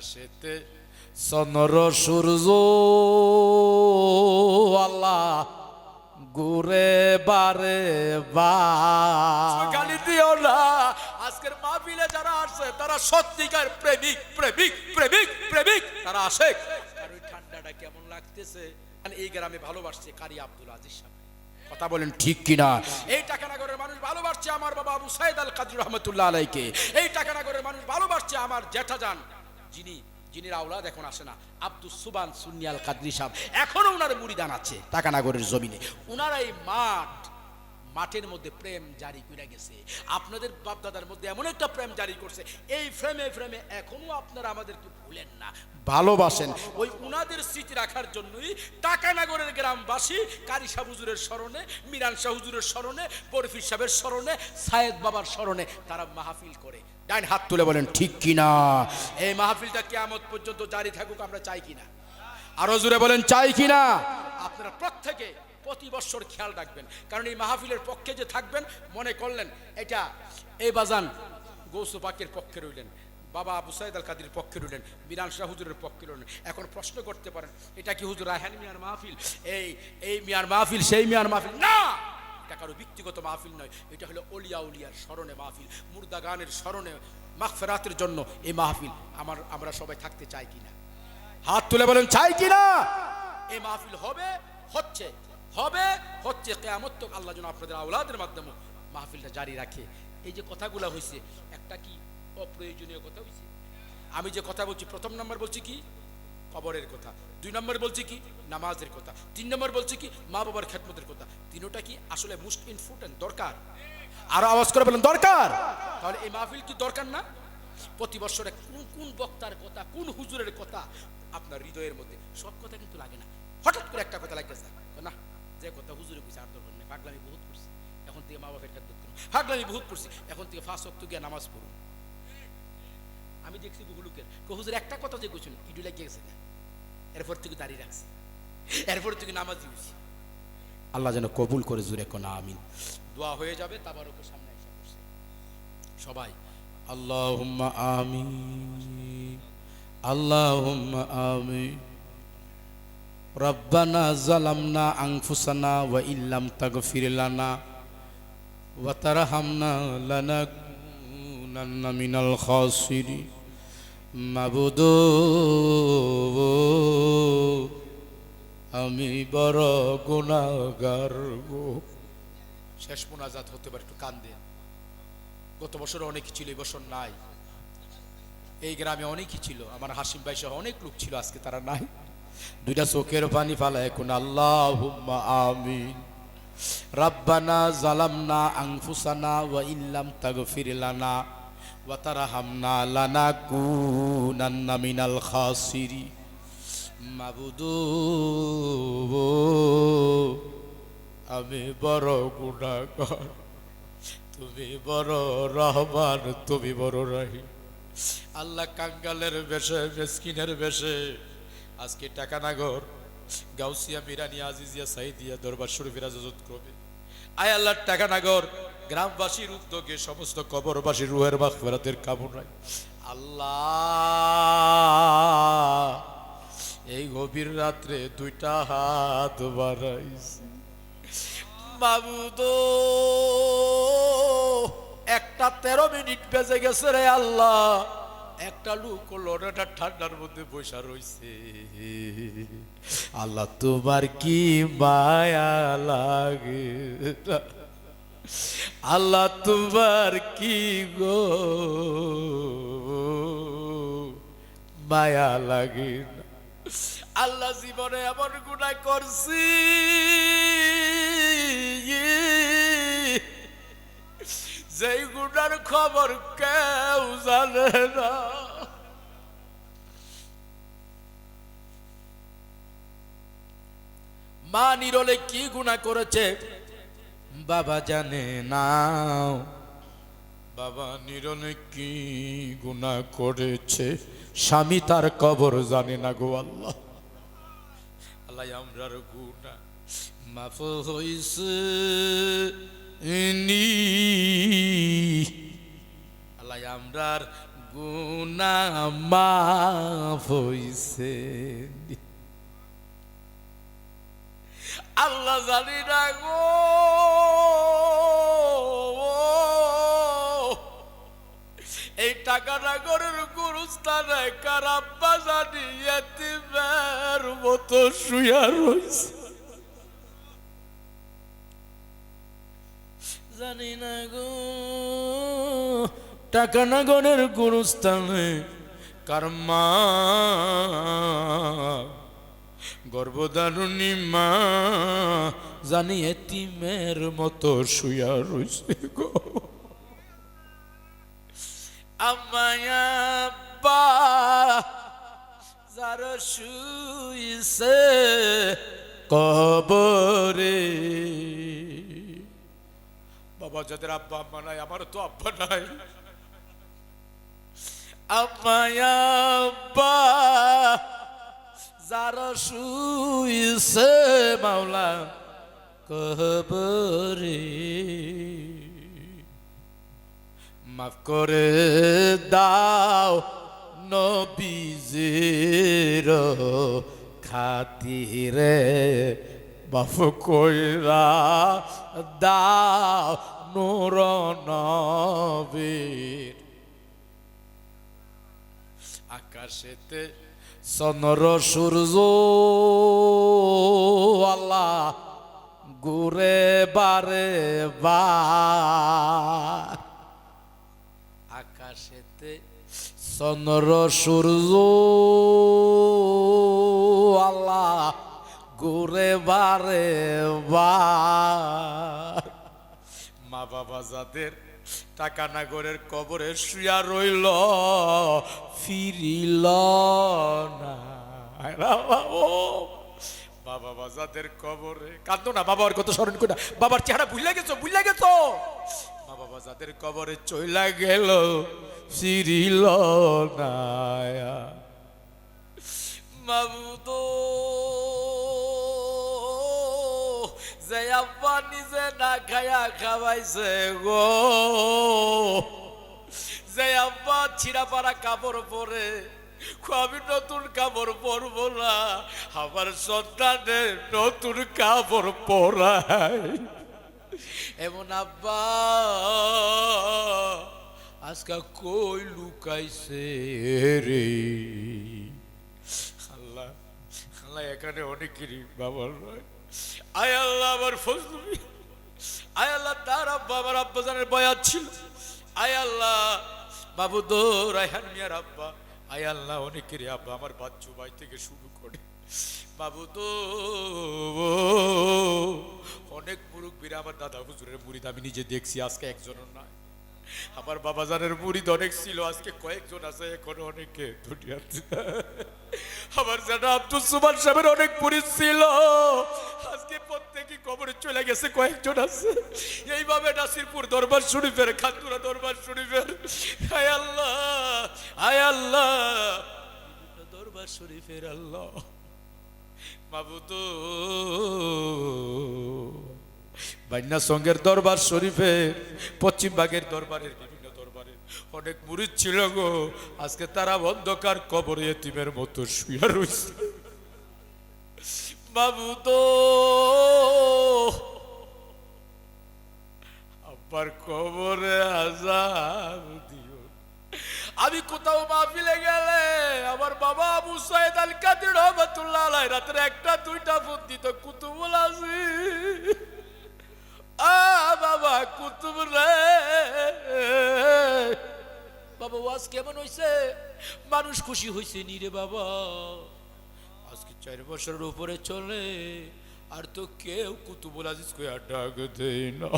আকাশেতে চন্দ্র সূর্য আল্লাহ ঘুরে বারে বা। গালি দিও না। আজকের মাহফিলে যারা আসছে তারা সত্যিকার প্রেমিক প্রেমিক প্রেমিক প্রেমিক। তারা আসে। আর ওই ঠান্ডাটা কেমন লাগতেছে? এই গ্রামে ভালোবাসছে কারি আব্দুল আজিজ সাহেব। কথা বলেন ঠিক কিনা? এই টাকানগরের মানুষ ভালোবাসছে আমার বাবা আবু সাইদ আল কাদির রহমতুল্লাহ আলাইকে। এই টাকানগরের মানুষ ভালোবাসছে আমার জ্যাঠা যান যিনি যিনি আওলাদ এখন আসে না আব্দুল সুবান সুনিয়াল কাদরি সাহেব। এখনও উনার মুড়িদান আছে টাকানগরের জমিনে। উনারা এই মাঠ মাঠের মধ্যে প্রেম জারি করে গেছে। আপনাদের বাপদাদার মধ্যে এমন একটা প্রেম জারি করছে এই ফ্রেমে ফ্রেমে এখনও আপনারা আমাদেরকে ভুলেন না। ভালোবাসেন। ওই উনাদের স্মৃতি রাখার জন্যই টাকানগরের গ্রামবাসী কারি শাহ হুজুরের স্মরণে মিরান শাহ হুজুরের স্মরণে বরফি সাহেবের স্মরণে সায়েদ বাবার স্মরণে তারা মাহফিল করে। ডাইন হাত তুলে বলেন ঠিক কিনা? এই মাহফিলটা কেয়ামত পর্যন্ত জারি থাকুক আমরা চাই কিনা? আরও জোরে বলেন চাই কিনা? আপনারা প্রত্যেকে প্রতি বছর খেয়াল রাখবেন কারণ এই মাহফিলের পক্ষে যে থাকবেন মনে করলেন এটা এই বাজান গৌসু পাকের পক্ষে রইলেন বাবা আবু সাইদ আল কাদির পক্ষে রইলেন বিরান শাহ হুজুরের পক্ষে রইলেন। এখন প্রশ্ন করতে পারেন এটা কি হুজুর রায়হান মিয়ার মাহফিল? এই এই মিয়ার মাহফিল সেই মিয়ার মাহফিল না! এটা কারও ব্যক্তিগত মাহফিল নয়, এটা হলো অলিয়া উলিয়ার স্মরণে মাহফিল। মুর্দা গানের স্মরণে মাগফেরাতের জন্য এই মাহফিল আমার, আমরা সবাই থাকতে চাই কিনা? হাত তুলে বলেন, চাই কিনা? এই মাহফিল হবে, হচ্ছে হবে, হচ্ছে। কেয়ামত তো আল্লাহ যেন আপনাদের আওলাদের মাধ্যমে মাহফিলটা জারি রাখে। এই যে কথাগুলো হয়েছে একটা কি অপ্রয়োজনীয় কথা হয়েছে আমি যে কথা বলছি, প্রথম নম্বর বলছি কি? কবরের কথা। দুই নম্বর বলছি কি? নামাজের কথা। তিন নম্বর বলছি কি? মা বাবার খেদমতের কথা। তিনোটা কি আসলে মোস্ট ইম্পর্টেন্ট দরকার? আরও আওয়াজ করে বলেন, দরকার! তাহলে এই মাহফিল কি দরকার না? প্রতি বছরে কোন কোন বক্তার কথা, কোন হুজুরের কথা আপনার হৃদয়ের মধ্যে? সব কথা কিন্তু লাগে না। হঠাৎ করে একটা কথা লাগতেছে। না, যে কথা হুজুরে কইছে আর দরকার নেই পাগলামি বহুত করছি। এখন থেকে মা বাবার খেদমত করুন পাগলামি বহুত করছি। এখন থেকে ফাঁস অক্ত গিয়ে নামাজ পড়ুন আমি দেখছি বহু লোকের। কো হুজুর একটা কথা যে কইছেন ইডু লাগিয়ে গেছে না এরপর থেকে দাঁড়িয়ে রাখছি। এরপর থেকে নামাজ দিয়েছি। আল্লাহ যেন কবুল করে জুড়ে কোনা আমিন। দোয়া হয়ে যাবে, তাবার ওপর সামনে এসে বসে সবাই, আল্লাহুম্মা আমিন আল্লাহুম্মা আমিন। রব্বানা জালামনা আনফুসানা ওয়া ইল্লাম তাগফির লানা ওয়া তারহামনা মিনাল খাসিরিন মাবুদু আমি বড় গুণাগার গো। শেষ মোনাজাত হতে পারে, একটু কান দেন। গত বছর অনেক ছিল, এই বছর নাই। এই গ্রামে অনেকই ছিল, আমার হাসিম ভাই সহ অনেক লোক ছিল, আজকে তারা নাই। দুইটা চোখের পানি ফালা এখন আল্লাহ আমিন। রাব্বানা জালামনা আনফুসানা ওয়া ইল্লাম তাগফির লানা। ওয়া তারহামনা লানাকুনান্না মিনাল খাসিরি মাবুদু, আমি বড় গুণাগার তুমি বড় রহমান, তুমি বড় রাহি আল্লাহ কাঙ্গালের বেশে, মেসকিনের বেশে। আজকে টাকানাগর গাউসিয়া, মিরানি, আজিজিয়া, সাইদিয়া, দরবার শরীফের আজাজত করবে। আয় আল্লাহ টাকানাগর। গ্রামবাসীর উদ্যোগে সমস্ত কবরবাসী রুহের বাক ফেরাতের কামনায়। আল্লাহ, এই গভীর রাত্রে দুইটা হাত বাড়াইছি। একটা তেরো মিনিট বেজে গেছে রে আল্লাহ। একটা লোক লড়াটা ঠান্ডার মধ্যে বসা রইছে আল্লাহ, তোমার কি মায়া লাগে? আল্লাহ, তোমার কি গো মায়া লাগে? আল্লাহ জীবনে এমন গুণা করছি। যেই গুণার খবর কেউ জানে না। মা নিরলে কি গুণা করেছে? বাবা জানে না। বাবা নিরলে কি গুণা করেছে? স্বামী তার কবর জানে না গো আল্লাহ। আল্লাহ, আমরার গুণা মাফ হইছে। নি আল্লাহ আমরার গুনা মাফ হইছে। আল্লাহ জানি না গো। এই টাকাটা গরের গুরুস্থানে কারাব্বা জানি মতো শুয়া রইছে। জানি না গো টাকা নগরের গুরুস্থানে কারমা। গর্ভধারণী মা জানি এতিমের মতো শুয়া রইছে গো। আমায়া বা যারা শুইছে কবরে। বাবা, যাদের আব্বা আম্মা নাই, আমারও তো আব্বা নাই। আব্বা, যারা শুইছে মাওলা, কবরে। মাফ করে দাও নবীজির খাতিরে বাফ কইরা দাও নূর নবীর আকাশেতে সনর সূর্য, আল্লাহ ঘুরে বারে বার আকাশেতে চন্দ্র, সূর্য, আল্লাহ ঘুরে বারে বার মা বাবা যাদের টাকা নাগরের কবরে শুয়া রইল, ফিরিল না। বাবা বাজাদের কবরে কান্দো না বাবার কত স্মরণ করে বাবার চেহারা ভুলে গেছো ভুলে গেছো? মা বাবা যাদের কবরে চইলা গেল, ফিরিল না। মাবুদ। যে আব্বা নিজে না খায়া খাওয়াইছে গো যে আব্বা ছিঁড়া পাড়া কাপড় পরে আমি নতুন কাপড় পরবো না আমার সন্তানের নতুন কাপড় পরাই এমন আব্বা আজকে কই লুকাইছে রে আল্লাহ আল্লাহ এখানে অনেকেরই বাবার নয় আয় আল্লাহ আমার ফজলুমি আয় আল্লাহ তার আব্বা আমার আব্বা জানের বয়াত ছিল। আয় আল্লাহ বাবু দো রায়হান মিয়ার আব্বা। আয় আল্লাহ অনেকেরই আব্বা আমার বাচ্চু বাই থেকে শুরু করে। বাবু তো অনেক মুরুব্বীরা আমার দাদা হুজুরের মুড়িদ আমি নিজে দেখছি, আজকে একজনের নাই। আমার বাবাজানের মুড়িদ অনেক ছিল, আজকে কয়েকজন আছে, এখনও অনেকে আমার জানা আব্দুল সুমান সাহেবের অনেক মুড়িদ ছিল। আজকে প্রত্যেকে কবরে চলে গেছে, কয়েকজন আছে। এইভাবে নাসিরপুর দরবার শরীফের খাতুরা দরবার শরীফের। হায় আল্লাহ হায় আল্লাহ। দরবার শরীফের আল্লাহ। মাবুদ বান্যা সঙ্গের দরবার শরীফে, পশ্চিম ভাগের দরবারের বিভিন্ন দরবারের অনেক মুরিদ ছিল গো, আজকে তারা অন্ধকার কবরে এতিমের মতো শুয়ে রয়েছে মাবুদ আব্বার কবরে আজাব দিও। আমি কোথাও মাহফিলে গেলে আমার বাবা আবু সাইদ আল কাদির রহমতুল্লাহ রাতের একটা, দুইটা ফোন দিত, কুতুবুল আজি আ বাবা, কুতুব রে। বাবা, ওয়াজ কেমন হইছে? মানুষ খুশি হইছে নি রে বাবা। আজকে চার বছরের উপরে চলে, আর তো কেউ কুতুবুল আজিজ আর ডাক দেয় না।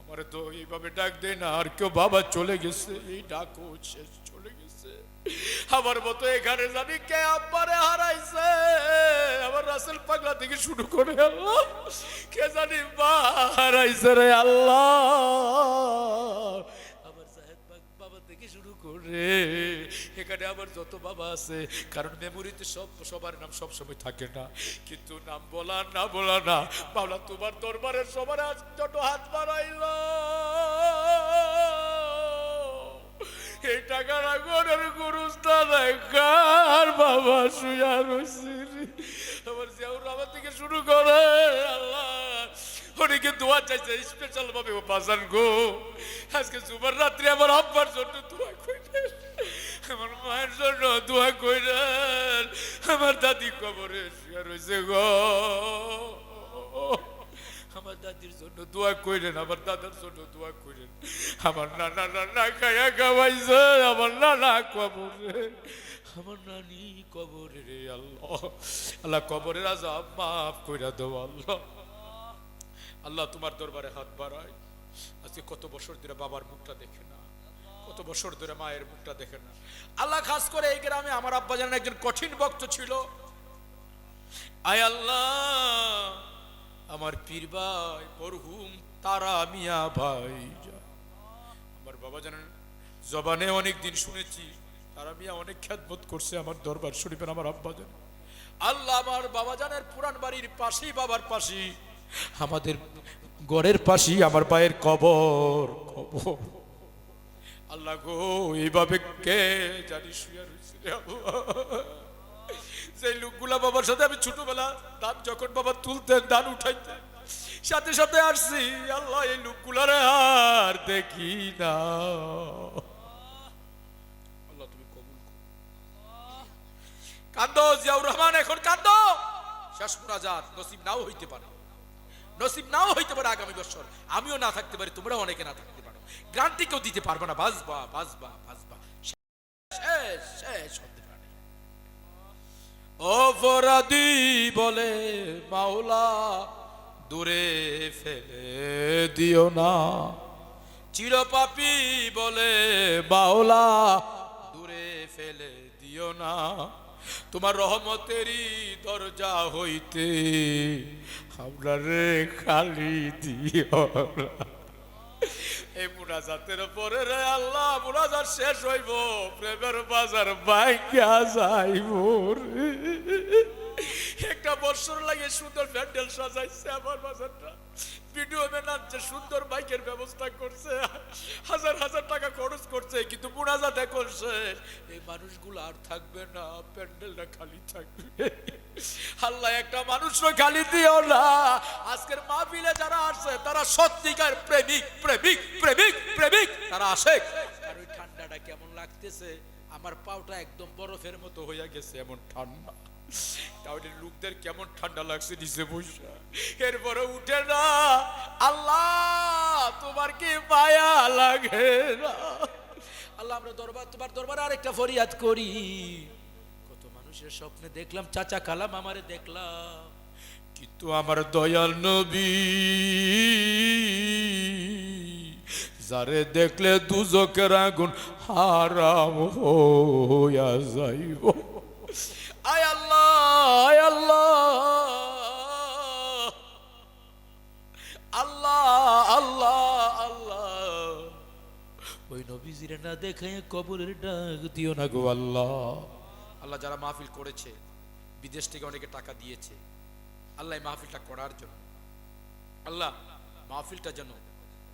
আমার তো এইভাবে ডাক দেয় না, আর কেউ বাবা চলে গেছে, এই ডাকও শেষ। আমার মতো এখানে জানি কে আব্বারে হারাইছে? আমার রাসেল পাগলা থেকে শুরু করে আল্লাহ, কে জানি মা হারাইছে রে আল্লাহ। আমার জাহেদ বাবা থেকে শুরু করে, এখানে আমার যত বাবা আছে, কারণ মেমোরিতে সব, সবার নাম সব সময় থাকে না। কিন্তু নাম বলা, না বলা না বাবলা তোমার দরবারের সবার আজ যত হাত বাড়াইল। এই টাকাটা গরের গুরুস্থানে কার বাবা শুয়া রয়েছে রে? আমার জিয়াউর রহমান থেকে শুরু করে আল্লাহ। অনেকে দোয়া চাইছে? স্পেশাল ভাবে বাজান গো। আজকে জুমার রাত্রে আমার আব্বার জন্য দোয়া কইলেন আমার মায়ের জন্য দোয়া কইলেন আমার দাদি কবরে শুয়া রয়েছে গো। আমার দাদির জন্য দোয়া কইলেন আমার দাদার জন্য দোয়া কইলেন আমার নানা নানা খায়া খাওয়াইছে আমার নানা কবরে। আমার নানি কবরে রে আল্লাহ। আল্লাহ কবরের আজাব মাফ কইরা দাও আল্লাহ। আল্লাহ তোমার দরবারে হাত বাড়ায়। আজকে কত বছর ধরে বাবার মুখটা দেখে না। কত বছর ধরে মায়ের মুখটা দেখে না। আল্লাহ খাস করে এই গ্রামে আমার আব্বা জানেন একজন কঠিন ভক্ত ছিল। আয় আল্লাহ। আমার পীর ভাই, মরহুম, তারা মিয়া ভাই আমার বাবা জানেন, জবানে অনেক দিন শুনেছি, তারা মিয়া অনেক খ্যাতবোধ করছে আমার দরবার শরীফের আমার আব্বা জান। আল্লাহ আমার বাবা জানের পুরান বাড়ির পাশেই, বাবার পাশেই, আমাদের গড়ের পাশেই আমার পায়ের কবর কবর। আল্লাহ গো, এইভাবে কে জানি শুয়ে রয়েছে সেই লোকগুলা বাবার সাথে আমি ছোটবেলা দান যখন বাবা তুলতেন দান উঠাইতেন, সাথে সাথে আসছি, আল্লাহ, এই লোকগুলার আর দেখি না। আল্লাহ, তুমি কবুল কান্দ, জিয়াউর রহমান, এখন কান্দ। শেষ মুনাজাত নসিব নাও হইতে পারে। নসিব নাও হইতে পারে আগামী বছর। আমিও না থাকতে পারি তোমরা অনেকে না থাকতে পারো। গ্রান্টি কেউ দিতে পারবে না। বাজবা বাজবা বাজবা। অপরাধী বলে মাওলা, দূরে ফেলে দিও না। চিরপাপী বলে বাওলা দূরে ফেলে দিও না। তোমার রহমতেরই দরজা হইতে আমরা রে খালি দিও না। এই মুনাজাতের পরে রে আল্লাহ মুনাজাত শেষ হইব প্রেমের বাজার বাইকা যাইব। একটা বছর লাগে সুন্দর প্যান্ডেল সাজাইছে আমার বাজারটা। ভিডিও ম্যানার যে সুন্দর বাইকের ব্যবস্থা করছে। হাজার হাজার টাকা খরচ করছে, কিন্তু মুনাজাতে করছে এই মানুষগুলো আর থাকবে না, প্যান্ডেলটা খালি থাকবে। আল্লাহ, একটা মানুষও খালি দিও না। আজকের মাহফিলে যারা আসছে, তারা সত্যিকার প্রেমিক প্রেমিক প্রেমিক প্রেমিক। তারা আসে। আর ওই ঠান্ডাটা কেমন লাগতেছে? আমার পাওটা একদম বরফের মতো হইয়া গেছে, এমন ঠান্ডা। তাহলে লোকদের কেমন ঠান্ডা লাগছে নিচে বসে? এরপরে উঠে না। আল্লাহ, তোমার কি মায়া লাগে না? আল্লাহ, আমরা দরবার তোমার দরবারে আরেকটা ফরিয়াদ করি। কত মানুষের স্বপ্নে দেখলাম, চাচা কালাম আমারে দেখলাম। কিন্তু আমার দয়াল নবী, যারে দেখলে দুজকের আগুন হারাম হইয়া যাইব। আয় আল্লাহ আল্লাহ। আল্লাহ আল্লাহ ওই না দেখে দিও না গো আল্লাহ। আল্লাহ যারা মাহফিল করেছে, বিদেশ থেকে অনেকে টাকা দিয়েছে, আল্লাহ মাহফিলটা করার জন্য। আল্লাহ মাহফিলটা যেন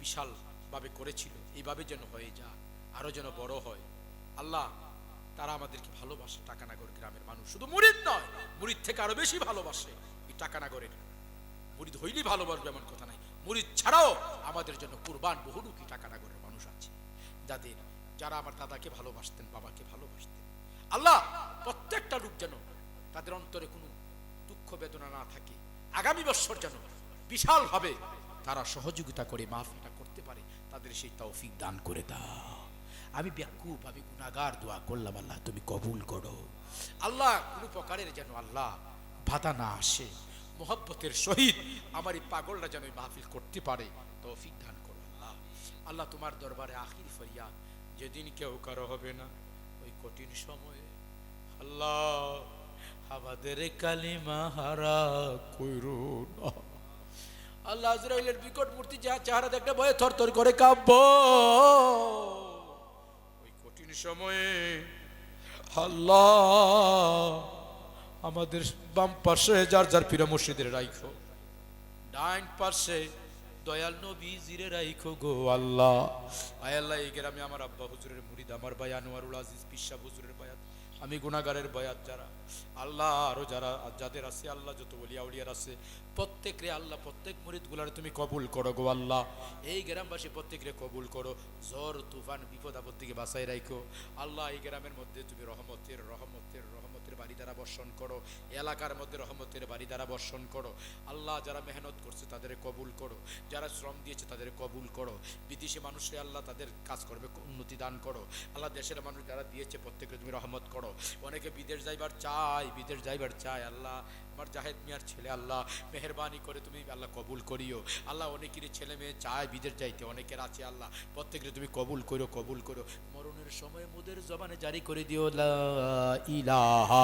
বিশাল ভাবে করেছিল, এইভাবে যেন হয়ে যা আরও যেন বড় হয়। আল্লাহ তারা আমাদেরকে ভালোবাসে টাকানাগর গ্রামের মানুষ। শুধু মুরিদ নয়, মুরিদ থেকে আরও বেশি ভালোবাসে এই টাকানাগরের। মুরিদ হইলেই ভালোবাসবে এমন কথা নাই। মুরিদ ছাড়াও আমাদের জন্য কুরবান বহুরূপী টাকানাগরের মানুষ আছে। যাদের, যারা আমার দাদাকে ভালোবাসতেন, বাবাকে ভালোবাসতেন। আল্লাহ প্রত্যেকটা লোক যেন তাদের অন্তরে কোনো দুঃখ বেদনা না থাকে। আগামী বছর যেন বিশালভাবে তারা সহযোগিতা করে মাহফিলটা করতে পারে, তাদের সেই তৌফিক দান করে দাও। আমি ব্যাকুব আমি গুনাগার দোয়া করলাম, আল্লাহ তুমি কবুল করো। আল্লাহ, কোনো প্রকারের যেন আল্লাহ বাধা না আসে। মোহব্বতের সহিত আমার এই পাগলটা যেন মাহফিল করতে পারে। তৌফিক দান করো আল্লাহ। আল্লাহ তোমার দরবারে আখির ফরিয়া যেদিন কেউ কারও হবে না, ওই কঠিন সময়ে। আল্লাহ, আমাদের কালিমা হারা কইরো না। আল্লাহ, আজরাইলের বিকট মূর্তি যা চেহারা দেখলে ভয়ে থরথর করে কাব্য সময়ে আল্লাহ আমাদের বাম পাশে, যার যার পীর মসজিদের রাইখো। ডাইন পাশে দয়াল নবী জিরে রাইখো গো আল্লাহ। আয় আল্লাহ, এই গ্রামে আমার আব্বা হুজুরের মুরিদ, আমার ভাই আনোয়ারুল আজিজ, পিসা হুজুরের বায়াত আমি গুণাগারের বয়াত যারা আল্লাহ আরও যারা যাদের আছে আল্লাহ যত বলিয়া উলিয়ার আছে, প্রত্যেকরে আল্লাহ, প্রত্যেক মরিদগুলার তুমি কবুল করো গো আল্লাহ। এই গ্রামবাসী প্রত্যেকরে কবুল করো। জ্বর তুফান, বিপদ আপদ থেকে বাঁচাই রাখো আল্লাহ এই গ্রামের মধ্যে তুমি রহমতের রহমতের রহমতের বাড়ি দ্বারা বর্ষণ করো। এলাকার মধ্যে রহমতের বাড়ি দ্বারা বর্ষণ করো। আল্লাহ যারা মেহনত করছে তাদের কবুল করো। যারা শ্রম দিয়েছে তাদের কবুল করো। বিদেশি মানুষে আল্লাহ তাদের কাজকর্মে উন্নতি দান করো। আল্লাহ দেশের মানুষ যারা দিয়েছে প্রত্যেকে তুমি রহমত করো। অনেকে বিদেশ যাইবার চাই বিদেশ যাইবার চাই আল্লাহ, আমার জাহেদ মিয়ার ছেলে আল্লাহ, মেহরবানি করে তুমি আল্লাহ কবুল করিও। আল্লাহ অনেকেরই ছেলে মেয়ে চায় বিদেশ যাইতে, অনেকের আছে আল্লাহ প্রত্যেকের তুমি কবুল করো কবুল করো মরণের সময় মোদের জবানে জারি করে দিও, লা ইলাহা